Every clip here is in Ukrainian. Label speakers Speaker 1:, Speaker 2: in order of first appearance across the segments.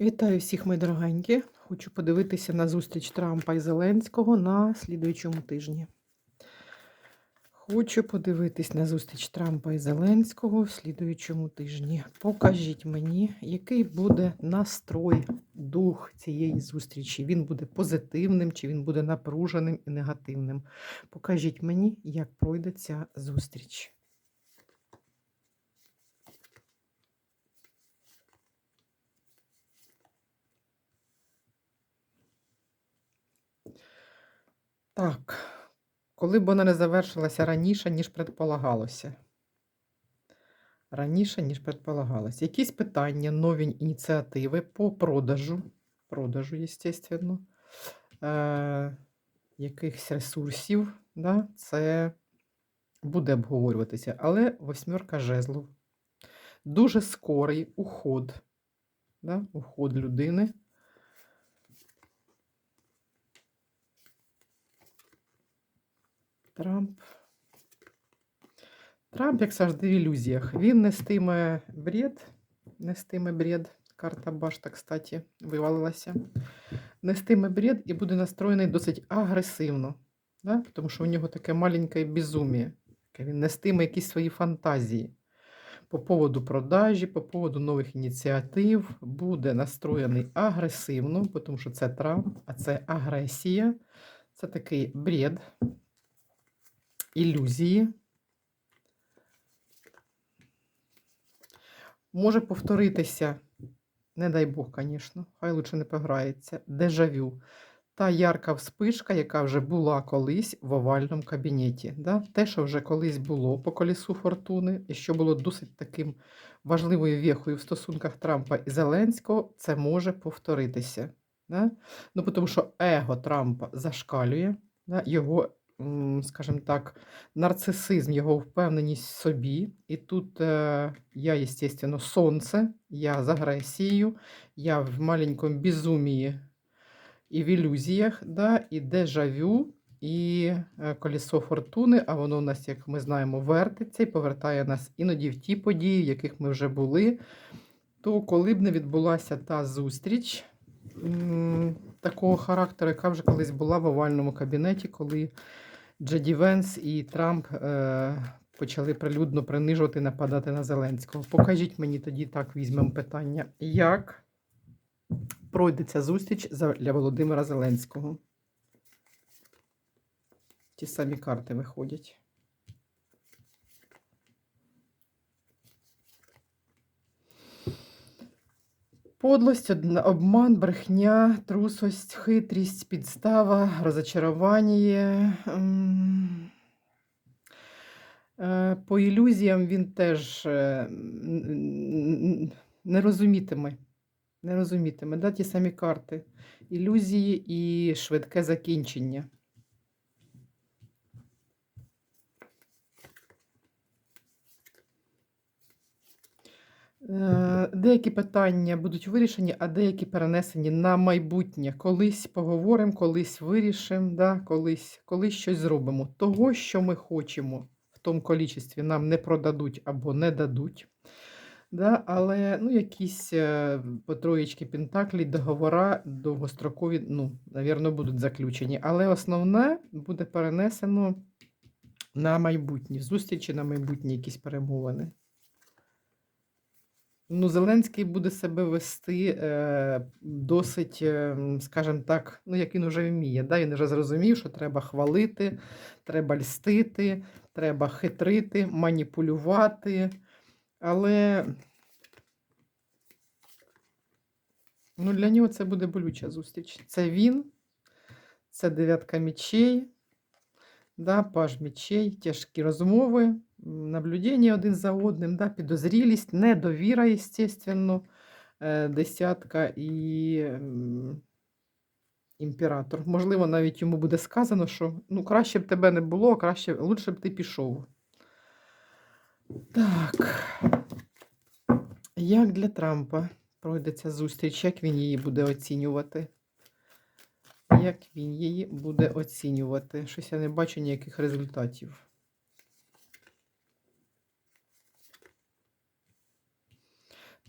Speaker 1: Вітаю всіх, мої дорогенькі. Хочу подивитися на зустріч Трампа і Зеленського на слідуючому тижні. Хочу подивитись на зустріч Трампа і Зеленського в слідуючому тижні. Покажіть мені, який буде настрой, дух цієї зустрічі. Він буде позитивним чи він буде напруженим і негативним. Покажіть мені, як пройде ця зустріч. Так, коли б вона не завершилася раніше, ніж предполагалося. Раніше, ніж предполагалося. Якісь питання, нові ініціативи по продажу, продажу, естественно, е, якихось ресурсів, да, це буде обговорюватися. Але восьмерка жезлов. Дуже скорий уход, да, уход людини. Трамп. Трамп, як завжди, в ілюзіях. Він нестиме бред, нестиме бред. Карта башта, кстати, вивалилася. Нестиме бред і буде настроєний досить агресивно. Да? Тому що у нього таке маленьке безумие. Він нестиме якісь свої фантазії. По поводу продажі, по поводу нових ініціатив буде настроєний агресивно, тому що це Трамп, а це агресія. Це такий бред ілюзії. Може повторитися, не дай Бог, звісно, хай лучше не пограється, дежавю. Та ярка вспишка, яка вже була колись в овальному кабінеті. Да? Те, що вже колись було по колісу фортуни, і що було досить таким важливою віхою в стосунках Трампа і Зеленського, це може повторитися. Да? Ну, тому що его Трампа зашкалює, да? його скажімо так, нарцисизм, його впевненість в собі. І тут е, я, звісно, сонце, я з агресією, я в маленькому безумії і в ілюзіях, да, і дежавю, і е, колесо фортуни, а воно у нас, як ми знаємо, вертиться і повертає нас іноді в ті події, в яких ми вже були. То коли б не відбулася та зустріч такого характеру, яка вже колись була в овальному кабінеті, коли Джеді Венс і Трамп е, почали прилюдно принижувати нападати на Зеленського. Покажіть мені тоді так візьмемо питання, як пройде ця зустріч для Володимира Зеленського? Ті самі карти виходять. Подлость, обман, брехня, трусость, хитрість, підстава, розочарування. Е, по ілюзіям він теж е, не розумітиме. Не розумітиме, да, ті самі карти. Ілюзії і швидке закінчення. Деякі питання будуть вирішені, а деякі перенесені на майбутнє. Колись поговоримо, колись вирішимо, да, колись колись щось зробимо. Того, що ми хочемо, в тому кількості нам не продадуть або не дадуть. Да, Але ну, якісь е, по троєчки Пентаклі, договора довгострокові, ну, навірно, будуть заключені. Але основне буде перенесено на майбутнє зустрічі, на майбутні якісь перемовини. Ну, Зеленський буде себе вести е, досить, е, скажімо так, ну, як він вже вміє. Да? Він вже зрозумів, що треба хвалити, треба льстити, треба хитрити, маніпулювати. Але ну, для нього це буде болюча зустріч. Це він, це дев'ятка мічей, да, паж мічей, тяжкі розмови наблюдення один за одним, да, підозрілість, недовіра, звісно, е, десятка і імператор. Можливо, навіть йому буде сказано, що ну, краще б тебе не було, краще лучше б ти пішов. Так, як для Трампа пройде ця зустріч, як він її буде оцінювати? Як він її буде оцінювати? Щось я не бачу ніяких результатів.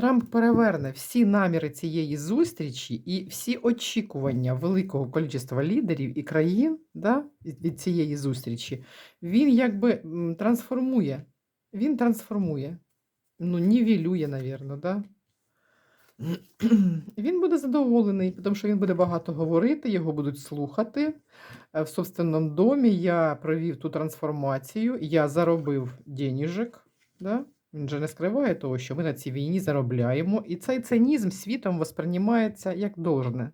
Speaker 1: Трамп переверне всі наміри цієї зустрічі і всі очікування великого кількості лідерів і країн да, від цієї зустрічі. Він якби трансформує. Він трансформує. Ну, нівелює, навірно, да? Він буде задоволений, тому що він буде багато говорити, його будуть слухати. Е, В собственному домі я провів ту трансформацію, я заробив денежок. Да? Він же не скриває того, що ми на цій війні заробляємо. І цей цинізм світом восприймається як должне,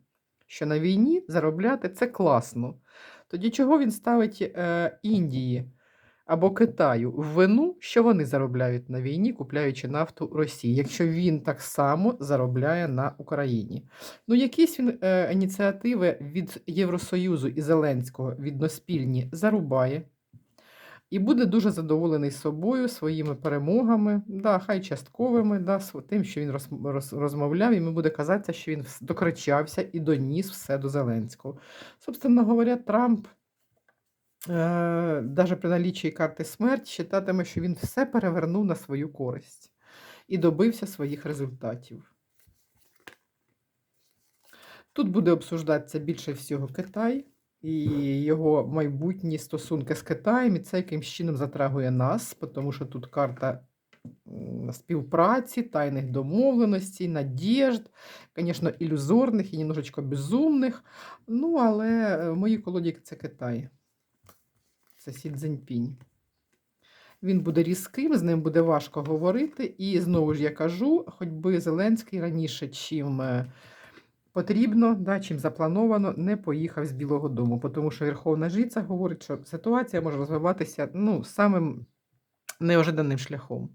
Speaker 1: що на війні заробляти це класно. Тоді чого він ставить е, Індії або Китаю в вину, що вони заробляють на війні, купляючи нафту Росії, якщо він так само заробляє на Україні? Ну, якісь він е, ініціативи від Євросоюзу і Зеленського відноспільні зарубає. І буде дуже задоволений собою, своїми перемогами, да, хай частковими, да, тим, що він роз, роз, розмовляв, йому буде казатися, що він вс- докричався і доніс все до Зеленського. Собственно говоря, Трамп, е, навіть при наліччі карти смерть, вважатиме, що він все перевернув на свою користь і добився своїх результатів. Тут буде обсуждатися більше всього Китай і його майбутні стосунки з Китаєм, і це якимсь чином затрагує нас, тому що тут карта співпраці, тайних домовленостей, надіжд, звісно, ілюзорних і немножечко безумних. Ну, але е, в моїй колоді це Китай. Це Сі Цзіньпінь. Він буде різким, з ним буде важко говорити. І знову ж я кажу, хоч би Зеленський раніше, чим е, потрібно, да, чим заплановано, не поїхав з Білого Дому, тому що Верховна Жриця говорить, що ситуація може розвиватися ну, самим неожиданим шляхом.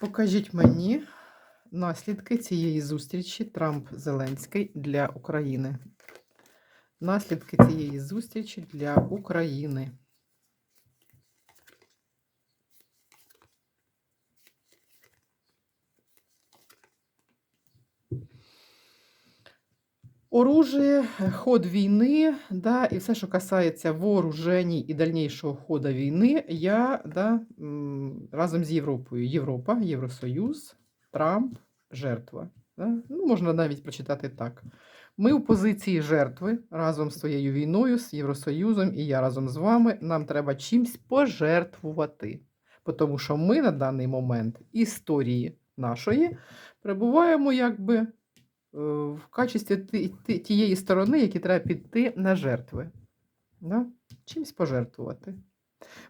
Speaker 1: Покажіть мені наслідки цієї зустрічі Трамп-Зеленський для України. Наслідки цієї зустрічі для України. Оружие, ход війни, да, і все, що касається вооружені і дальнішого ходу війни, я да, разом з Європою. Європа, Євросоюз, Трамп, жертва. Да? Ну, можна навіть прочитати так. Ми у позиції жертви разом з твоєю війною, з Євросоюзом, і я разом з вами. Нам треба чимсь пожертвувати. Тому що ми на даний момент історії нашої перебуваємо якби в качестві тієї сторони, які треба піти на жертви. Да? Чимсь пожертвувати.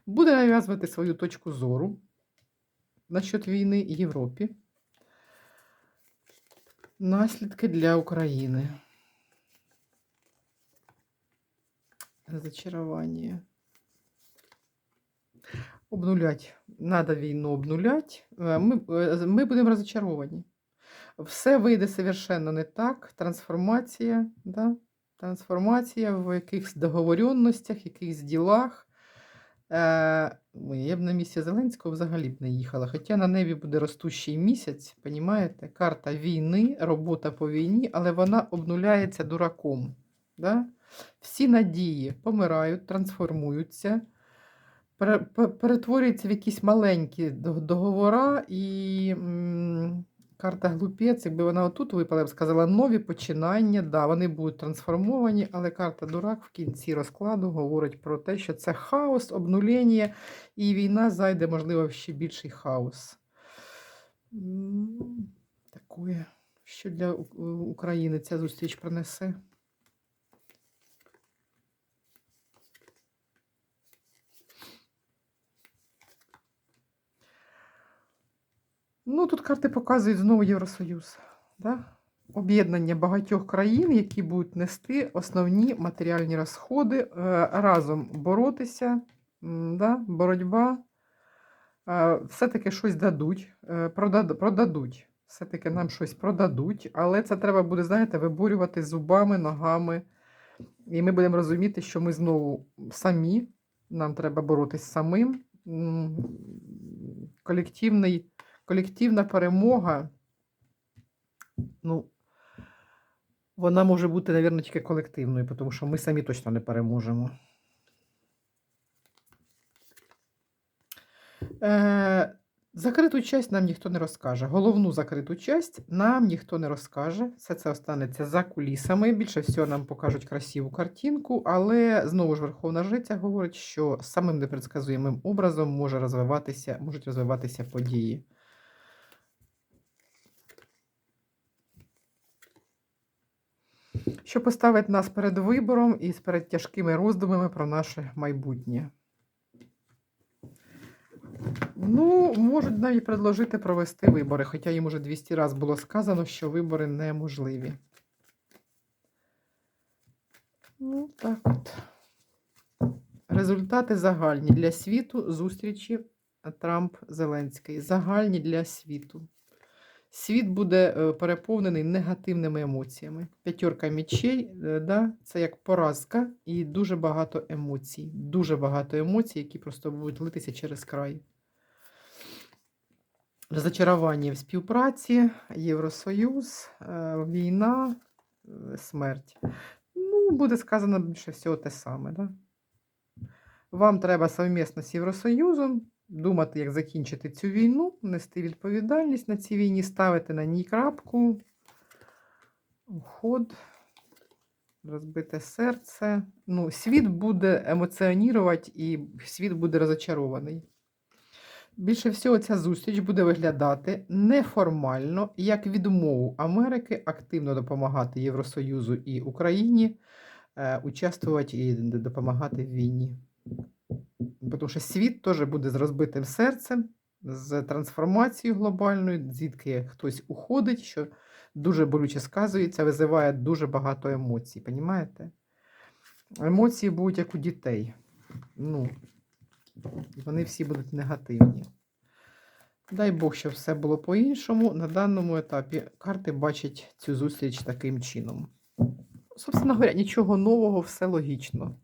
Speaker 1: Буде нав'язувати свою точку зору насчет війни Європі. Наслідки для України. Разочарование. Обнулять. Надо війну обнулять. Е, Ми, е, ми будемо розочаровані. Все вийде совершенно не так. Трансформація, да? трансформація в якихось договоренностях, якихось ділах. Е, я б на місці Зеленського взагалі б не їхала. Хоча на небі буде ростущий місяць, понімаєте? Карта війни, робота по війні, але вона обнуляється дураком. Да? Всі надії помирають, трансформуються, перетворюються в якісь маленькі до- договора, і карта глупець, якби вона отут випала, я б сказала, нові починання, да, вони будуть трансформовані, але карта дурак в кінці розкладу говорить про те, що це хаос, обнулення, і війна зайде, можливо, в ще більший хаос. Такое. Що для України ця зустріч принесе? Ну, тут карти показують знову Євросоюз. Да? Об'єднання багатьох країн, які будуть нести основні матеріальні розходи, е, разом боротися, да? боротьба. Е, Все-таки щось дадуть, е, продадуть. Все-таки нам щось продадуть, але це треба буде, знаєте, виборювати зубами, ногами. І ми будемо розуміти, що ми знову самі, нам треба боротись самим. Колективний колективна перемога, ну, вона може бути, мабуть, тільки колективною, тому що ми самі точно не переможемо. Е, Закриту часть нам ніхто не розкаже. Головну закриту часть нам ніхто не розкаже. Все це останеться за кулісами. Більше всього нам покажуть красиву картинку, але знову ж Верховна Жриця говорить, що самим непредсказуємим образом може розвиватися, можуть розвиватися події. Що поставить нас перед вибором і перед тяжкими роздумами про наше майбутнє. Ну, можуть навіть предложити провести вибори, хоча їм уже 200 разів було сказано, що вибори неможливі. Ну, так от. Результати загальні для світу зустрічі Трамп-Зеленський. Загальні для світу. Світ буде е, переповнений негативними емоціями. П'ятерка мечей, е, да, це як поразка і дуже багато емоцій. Дуже багато емоцій, які просто будуть литися через край. Розочарування в співпраці, Євросоюз, е, війна, смерть. Ну, буде сказано більше всього те саме. Да? Вам треба совмісно з Євросоюзом думати, як закінчити цю війну, нести відповідальність на цій війні, ставити на ній крапку, уход, розбите серце. Ну, світ буде емоціонувати і світ буде розочарований. Більше всього, ця зустріч буде виглядати неформально як відмову Америки активно допомагати Євросоюзу і Україні е, участвувати і допомагати в війні. Тому що світ теж буде з розбитим серцем, з трансформацією глобальною, звідки хтось уходить, що дуже болюче сказується, визиває дуже багато емоцій. Понімаєте? Емоції будуть як у дітей. Ну, вони всі будуть негативні. Дай Бог, щоб все було по-іншому. На даному етапі карти бачать цю зустріч таким чином. Собственно говоря, нічого нового, все логічно.